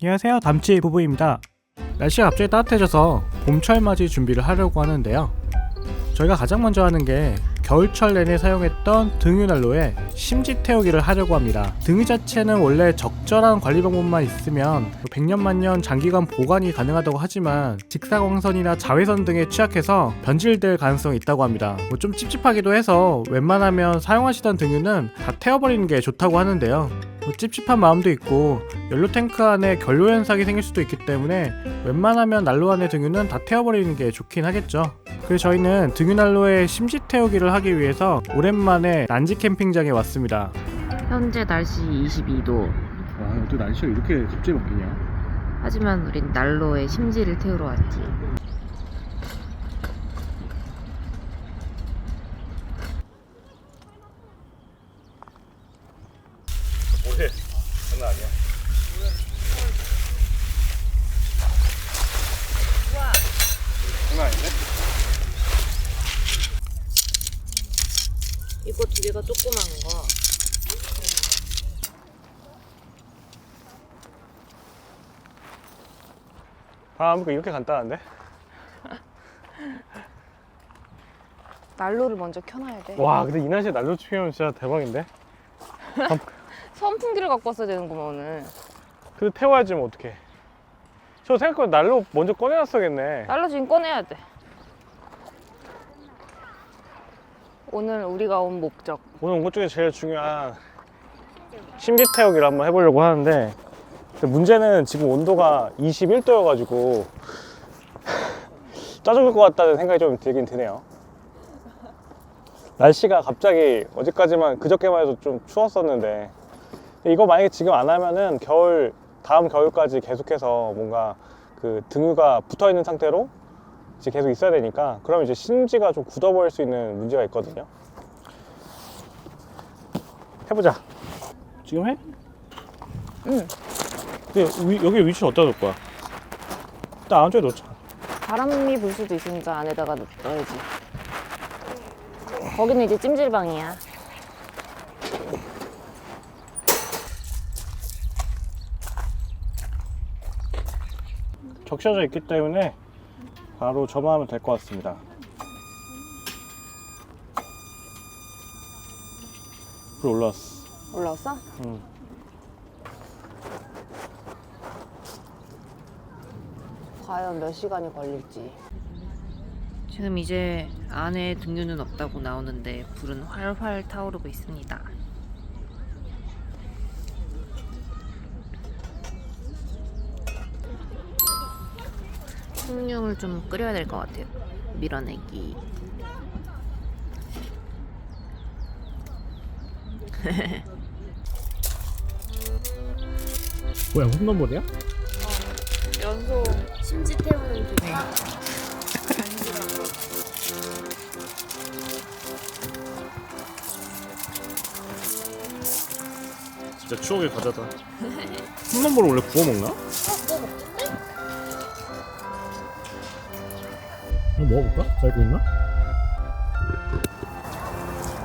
안녕하세요. 담치 부부입니다. 날씨가 갑자기 따뜻해져서 봄철 맞이 준비를 하려고 하는데요. 저희가 가장 먼저 하는 게 겨울철 내내 사용했던 등유난로에 심지 태우기를 하려고 합니다. 등유 자체는 원래 적절한 관리 방법만 있으면 100년 만년 장기간 보관이 가능하다고 하지만 직사광선이나 자외선 등에 취약해서 변질될 가능성이 있다고 합니다. 뭐 좀 찝찝하기도 해서 웬만하면 사용하시던 등유는 다 태워버리는 게 좋다고 하는데요. 뭐 찝찝한 마음도 있고 연료 탱크 안에 결로 현상이 생길 수도 있기 때문에 웬만하면 난로 안의 등유는 다 태워버리는 게 좋긴 하겠죠. 그래서 저희는 등유 난로에 심지 태우기를 하기 위해서 오랜만에 난지 캠핑장에 왔습니다. 현재 날씨 22도. 와, 어떻게 날씨가 이렇게 갑자기 바뀌냐? 하지만 우린 난로에 심지를 태우러 왔지. 뭐해? 장난 아니야. 장난 아닌데? 이거 두 개가 조그만 거. 아, 아무튼 이렇게 간단한데? 난로를 먼저 켜놔야 돼. 와, 근데 이 날씨에 난로 피우면 진짜 대박인데? 선풍기를 갖고 왔어야 되는구만 오늘. 근데 태워야지 뭐 어떡해. 저 생각보다 난로 먼저 꺼내놨어야겠네. 난로 지금 꺼내야 돼. 오늘 우리가 온 목적. 오늘 온 것 중에 제일 중요한 심지 태우기를 한번 해보려고 하는데 근데 문제는 지금 온도가 21도여가지고 쪄 죽을 것 같다는 생각이 좀 들긴 드네요 날씨가 갑자기 어제까지만 그저께만 해도 좀 추웠었는데 이거 만약에 지금 안 하면은 겨울 다음 겨울까지 계속해서 뭔가 그 등유가 붙어 있는 상태로 이제 계속 있어야 되니까 그러면 이제 심지가 좀 굳어버릴 수 있는 문제가 있거든요 해보자. 지금 해? 응. 근데 위- 여기 위치는 어디다 놓을 거야? 일단 안쪽에 놓자. 바람이 불 수도 있으니까 안에다가 넣- 넣어야지. 거기는 이제 찜질방이야. 적셔져 있기 때문에 바로 점화하면 될 것 같습니다. 불 올라왔어. 올라왔어? 응. 과연 몇 시간이 걸릴지. 지금 이제 안에 등유는 없다고 나오는데 불은 활활 타오르고 있습니다. 숭늉을 좀 끓여야 될 것 같아요. 밀어내기. 뭐야, 홈런볼이야? 연소. 심지 태우는 중에. 진짜 추억의 과자다. 홈런볼을 원래 구워 먹나? 이거 먹 어볼까? 잘 구웠나?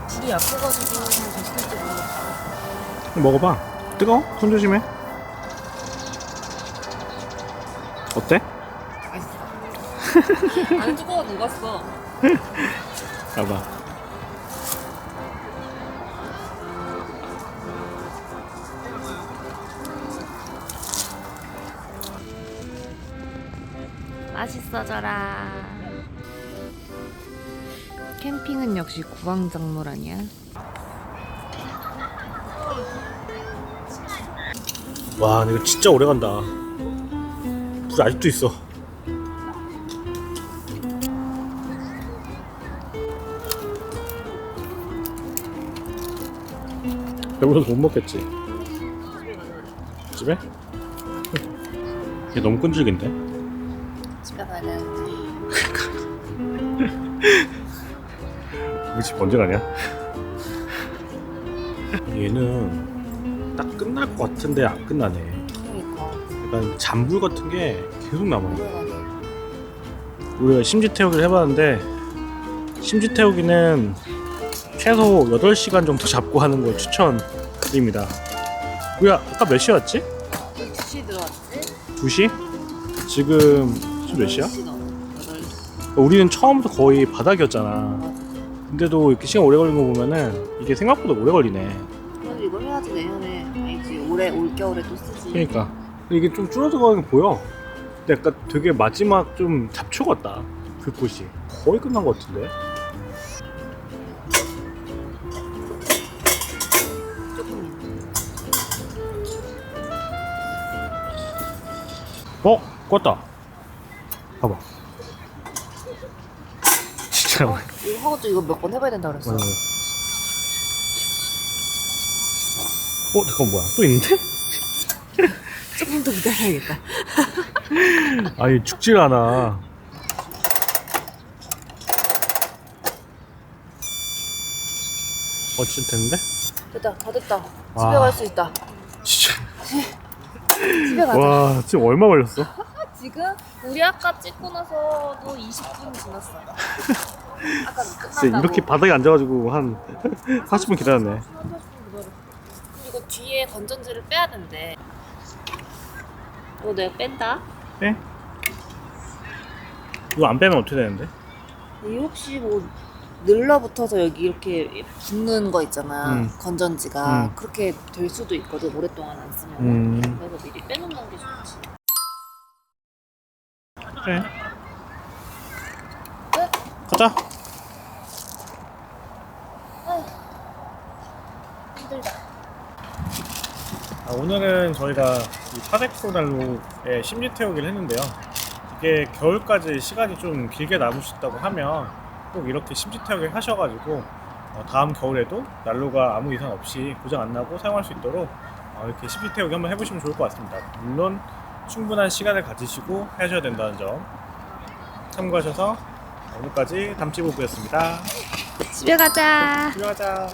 불이 약해가지고 됐을지 모르겠어. 먹어봐. 뜨거워? 손 조심해. 어때? 맛있어. 안에 뚜껑가 녹았어. 봐봐. 맛있어져라. 캠핑은 역시 구황작물 아니야? 와, 이거 진짜 오래 간다. 불 아직도 있어. 배불러서 못 먹겠지. 집에? 얘 너무 끈질긴데? 집에 가야 되는데. 언제 가냐? 얘는 딱 끝날 것 같은데 안 끝나네. 그러니까. 약간 잔불 같은 게 계속 남아요. 우리가 심지 태우기를 해봤는데 심지 태우기는 최소 8시간 정도 잡고 하는 걸 추천드립니다. 우리가 아까 몇 시에 왔지? 2시 들어왔지? 2시? 지금 지금 몇 시야? 우리는 처음부터 거의 바닥이었잖아. 근데도 이렇게 시간 오래 걸린 거 보면은 이게 생각보다 오래 걸리네. 그래도 이거 해야지 내년에 아니지 올해 올 겨울에 또 쓰지. 그러니까 이게 좀 줄어들어가는 게 보여. 근데 약간 되게 마지막 좀 잡초 같다. 그 꽃이 거의 끝난 것 같은데. 조금 어? 껐다. 봐봐. 어, 이거 하고 또 이거 몇 번 해봐야 된다 그랬어. 맞아. 어 잠깐 뭐야? 또 있는데? 조금 더 기다려야겠다. 아니 죽질 않아. 어쨌든 됐는데? 됐다, 다 됐다. 와. 집에 갈수 있다. 진짜. 집에 가자. 와 지금 얼마 걸렸어? 지금 우리 아까 찍고 나서도 20분 지났어. 아까 진짜 끝난다고. 이렇게 바닥에 앉아가지고 한 40분 기다렸네. 이거 뒤에 건전지를 빼야 된대. 이거 내가 뺀다. 네? 이거 안 빼면 어떻게 되는데? 이 혹시 뭐 늘러붙어서 여기 이렇게 붙는 거 있잖아. 음. 건전지가 음. 그렇게 될 수도 있거든. 오랫동안 안 쓰면. 음. 그래서 미리 빼놓는 게 좋지. 그래. 가자. 힘들다. 아, 오늘은 저희가 이 파데코난로에 심리 태우기를 했는데요. 이게 겨울까지 시간이 좀 길게 남으셨다고 하면 꼭 이렇게 심지 태우기를 하셔가지고 어, 다음 겨울에도 난로가 아무 이상 없이 고장 안 나고 사용할 수 있도록 어, 이렇게 심지 태우기 한번 해보시면 좋을 것 같습니다. 물론 충분한 시간을 가지시고 하셔야 된다는 점 참고하셔서 오늘까지 담치보부였습니다. 집에 가자. 들어가자.